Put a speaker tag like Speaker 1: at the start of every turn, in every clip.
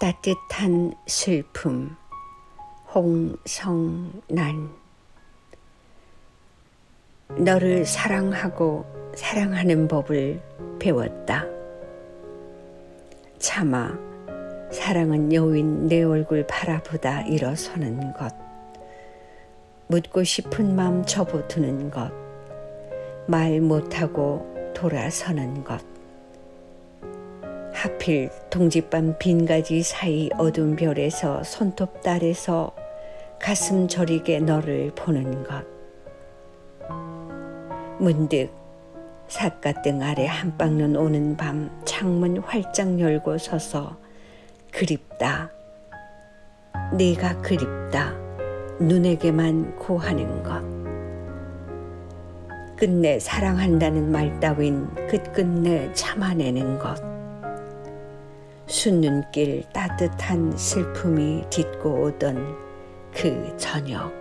Speaker 1: 따뜻한 슬픔 홍성난 너를 사랑하고 사랑하는 법을 배웠다. 차마 사랑은 여인 내 얼굴 바라보다 일어서는 것. 묻고 싶은 마음 접어두는 것. 말 못하고 돌아서는 것. 하필 동짓밤 빈가지 사이 어두운 별에서 손톱 달에서 가슴 저리게 너를 보는 것. 문득 삿갓등 아래 한방눈 오는 밤 창문 활짝 열고 서서 그립다. 네가 그립다. 눈에게만 고하는 것. 끝내 사랑한다는 말 따윈 끝끝내 참아내는 것. 순눈길 따뜻한 슬픔이 딛고 오던 그 저녁.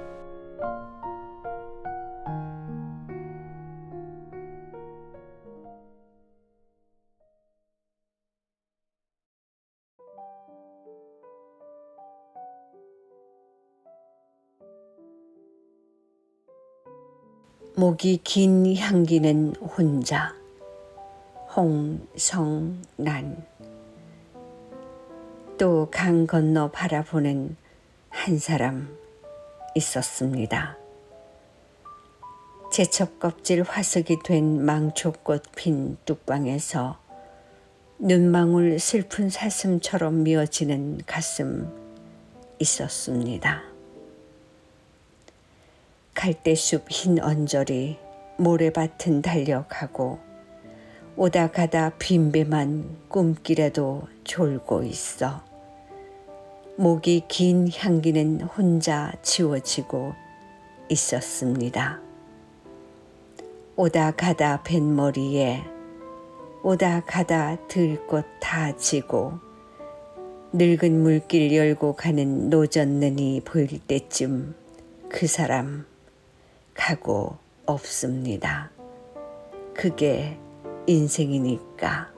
Speaker 1: 목이 긴 향기는 혼자 홍성난 또 강 건너 바라보는 한 사람 있었습니다. 제첩 껍질 화석이 된 망초꽃 핀 뚝방에서 눈망울 슬픈 사슴처럼 미어지는 가슴 있었습니다. 갈대숲 흰 언저리 모래밭은 달려가고 오다 가다 빈배만 꿈길에도 졸고 있어 목이 긴 향기는 혼자 지워지고 있었습니다. 오다 가다 뱃머리에 오다 가다 들꽃 다 지고 늙은 물길 열고 가는 노젓는이 보일 때쯤 그 사람 가고 없습니다. 그게 인생이니까.